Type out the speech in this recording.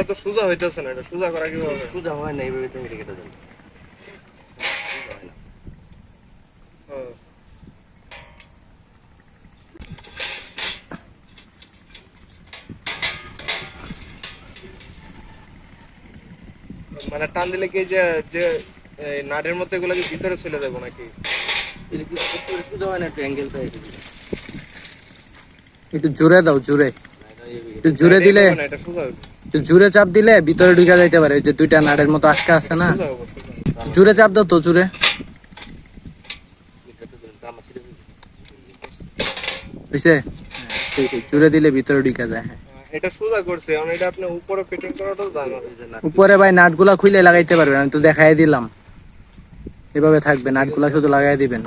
এটা তো সোজা হইতেছে না এটা সোজা করা কীভাবে সোজা হয় না এইভাবে তুমি কেটে দেন। মানে টান দিলে কি যে যে নাটের মধ্যে এগুলো কি ভিতরে চলে যাব নাকি? একটু সোজা হয় না একটু অ্যাঙ্গেলটা একটু একটু জোরে দাও জোরে। একটু জোরে দিলে না, এটা সোজা জোরে চাপ দিলে ভিতরে ঢুকে যাইতে পারে ওই যে দুইটা নাটের মতো আটকা আছে না। জোরে চাপ দাও তো দিন। বুঝছে? জোরে দিলে ভিতরে ঢুকে যায় হ্যাঁ। এটা সোজা করছে এখন এটা আপনি উপরে ফিটিং করাটাও জানা নাট উপরে ভাই নাটগুলা খুলে লাগাইতে পারবেন আমি তো দেখাই দিলাম। এভাবে থাকবে নাটগুলা শুধু লাগাই দিবেন।